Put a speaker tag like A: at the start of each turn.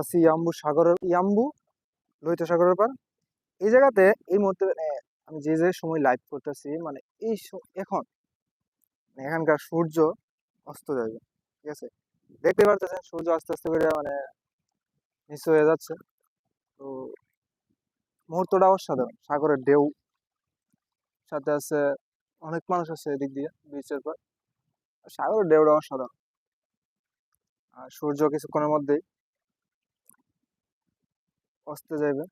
A: আছি ইয়াম্বু সাগরের ইয়াম্বু, লোহিত সাগরের পার। এই জায়গাতে এই মুহূর্তে আমি যে যে সময় লাইভ করতেছি মানে এই এখন মানে এখানকার সূর্য অস্ত যাবে, ঠিক আছে? দেখতে পারতেছেন, সূর্য আস্তে আস্তে করে মানে নিচু হয়ে যাচ্ছে। তো মুহূর্তটা অসাধারণ, সাগরের ঢেউ, সাথে আছে অনেক মানুষ আছে এদিক দিয়ে বিচের পর। সাগরের ঢেউটা অসাধারণ। আর সূর্য কিছুক্ষণের মধ্যেই অস্তে যাবে